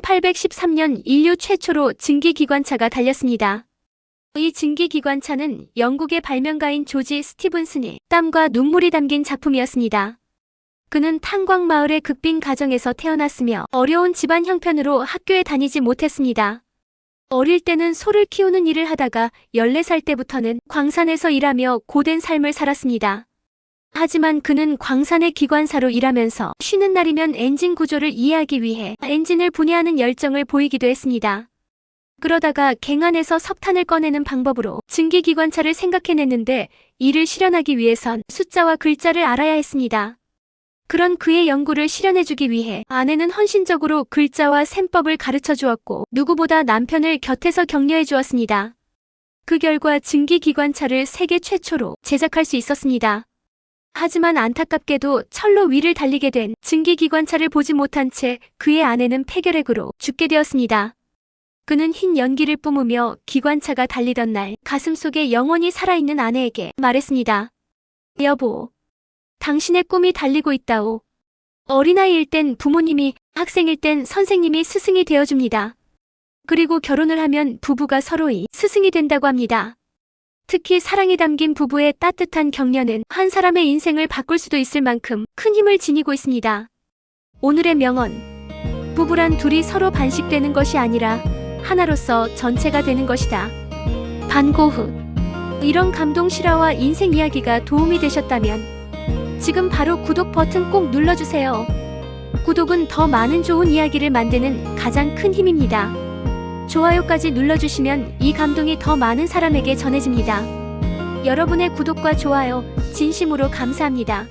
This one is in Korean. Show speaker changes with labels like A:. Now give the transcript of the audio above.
A: 1813년 인류 최초로 증기기관차가 달렸습니다. 이 증기기관차는 영국의 발명가인 조지 스티븐슨의 땀과 눈물이 담긴 작품이었습니다. 그는 탄광마을의 극빈 가정에서 태어났으며 어려운 집안 형편으로 학교에 다니지 못했습니다. 어릴 때는 소를 키우는 일을 하다가 14살 때부터는 광산에서 일하며 고된 삶을 살았습니다. 하지만 그는 광산의 기관사로 일하면서 쉬는 날이면 엔진 구조를 이해하기 위해 엔진을 분해하는 열정을 보이기도 했습니다. 그러다가 갱안에서 석탄을 꺼내는 방법으로 증기기관차를 생각해냈는데 이를 실현하기 위해선 숫자와 글자를 알아야 했습니다. 그런 그의 연구를 실현해주기 위해 아내는 헌신적으로 글자와 셈법을 가르쳐 주었고 누구보다 남편을 곁에서 격려해 주었습니다. 그 결과 증기기관차를 세계 최초로 제작할 수 있었습니다. 하지만 안타깝게도 철로 위를 달리게 된 증기기관차를 보지 못한 채 그의 아내는 폐결핵으로 죽게 되었습니다. 그는 흰 연기를 뿜으며 기관차가 달리던 날 가슴속에 영원히 살아있는 아내에게 말했습니다. 여보, 당신의 꿈이 달리고 있다오. 어린아이일 땐 부모님이, 학생일 땐 선생님이 스승이 되어줍니다. 그리고 결혼을 하면 부부가 서로의 스승이 된다고 합니다. 특히 사랑이 담긴 부부의 따뜻한 격려는 한 사람의 인생을 바꿀 수도 있을 만큼 큰 힘을 지니고 있습니다. 오늘의 명언. 부부란 둘이 서로 반식되는 것이 아니라 하나로서 전체가 되는 것이다. 반고흐. 이런 감동 실화와 인생 이야기가 도움이 되셨다면 지금 바로 구독 버튼 꼭 눌러주세요. 구독은 더 많은 좋은 이야기를 만드는 가장 큰 힘입니다. 좋아요까지 눌러주시면 이 감동이 더 많은 사람에게 전해집니다. 여러분의 구독과 좋아요 진심으로 감사합니다.